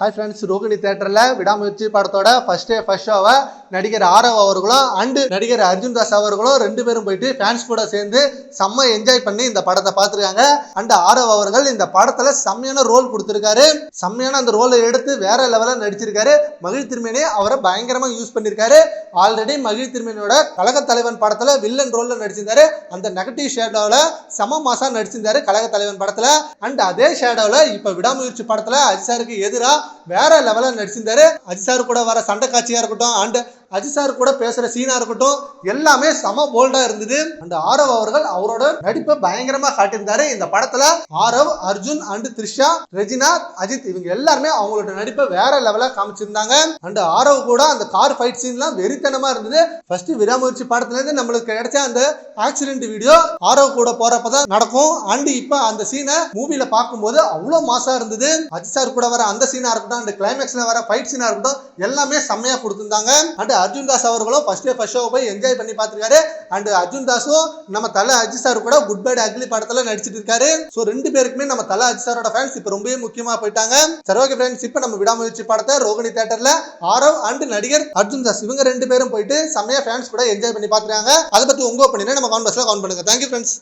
Hi friends Rohini தேட்டரில் விடாமுயற்சி படத்தோட ஃபர்ஸ்ட் டே ஃபஸ்ட் ஷோவை நடிகர் ஆரவ் அவர்களும் அண்டு நடிகர் அர்ஜுன் தாஸ் அவர்களும் ரெண்டு பேரும் போயிட்டு ஃபேன்ஸ் கூட சேர்ந்து செம்ம என்ஜாய் பண்ணி இந்த படத்தை பார்த்துருக்காங்க. அண்ட் ஆரவ் அவர்கள் இந்த படத்தில் செம்மையான ரோல் கொடுத்துருக்காரு. செம்மையான அந்த ரோலை எடுத்து வேற லெவலில் நடிச்சிருக்காரு. மகிழ் திருமேனி அவரை பயங்கரமாக யூஸ் பண்ணியிருக்காரு ஆல்ரெடி மகிழ் திருமேனியோட கழக தலைவன் படத்தில் வில்லன் ரோலில் நடிச்சிருந்தாரு. அந்த நெகட்டிவ் ஷேடோவில் சம மாசம் நடிச்சிருந்தாரு கழக தலைவன் படத்தில். அண்ட் அதே ஷேடோவில் இப்போ விடாமுயற்சி படத்தில் அஜிசாருக்கு எதிராக வேற லெவலில் நடிச்சிருந்தாரு. அஜிசார் கூட வர சண்டை காட்சியாக இருக்கட்டும் அண்ட் அஜிசார் கூட பேசுகிற சீனாக இருக்கட்டும் எல்லாமே செம போல்டாக இருந்தது. அண்ட் ஆரவ் அவர்கள் அவரோட நடிப்பை பயங்கரமாக காட்டியிருந்தாரு. இந்த படத்தில் ஆரவ் அர்ஜுன் அண்ட் த்ரிஷா ரெஜினா அஜித் இவங்க எல்லாருமே அவங்களோட நடிப்பை வேற லெவலில் காமிச்சிருந்தாங்க. அண்ட் ஆரவ் கூட அந்த கார் ஃபைட் சீன்லாம் வெறித்தனமா இருந்தது. ஃபர்ஸ்ட் விடாமுயற்சி படத்துல இருந்து நம்மளுக்கு கிடைச்ச அந்த ஆக்சிடென்ட் வீடியோ ஆரவ் கூட போறப்ப தான் நடக்கும். அண்ட் இப்போ அந்த சீனை மூவில பார்க்கும்போது அவ்வளோ மாசா இருந்தது. அஜித் சார் கூட வர அந்த சீனா இருக்கட்டும் அந்த கிளைமேக்ஸ்ல வர ஃபைட் சீனா இருக்கட்டும் எல்லாமே செம்மையா கொடுத்திருந்தாங்க. அண்ட் அர்ஜுன் தாஸ் அவர்களும் ஃபர்ஸ்ட் டே ஃபர்ஸ்ட் ஷோ போய் என்ஜாய் பண்ணி பார்த்துருக்காரு. அண்ட் அர்ஜுன் தாஸும் நம்ம தலை அஜித் சார் கூட குட் பை அக்லி படத்தில் நடிச்சிட்டு இருக்காரு. ஸோ ரெண்டு பேருக்குமே நம்ம தலை அஜித் சாரோட ஃபேன்ஸ் இப்போ ரொம்பவே முக்கியமா போயிட்டாங்க. சரி ஓகே ஃப்ரெண்ட்ஸ் இப்போ நம்ம விடாமுயற்சி படத்தை ரோகிணி தேட்டரில் ஆரவ் அண்ட் நடிகர் அர்ஜுன் தாஸ் இவங்க ரெண்டு பேரும் போயிட்டு செம்மையா ஃபேன்ஸ் கூட என்ஜாய் பண்ணி பார்த்துருக்காங்க. அதை பற்றி உங்க ஒப்பீனியனை நம்ம கான்வர்ஸ்ல கவுண்ட் பண்ணுங்க. Thank you friends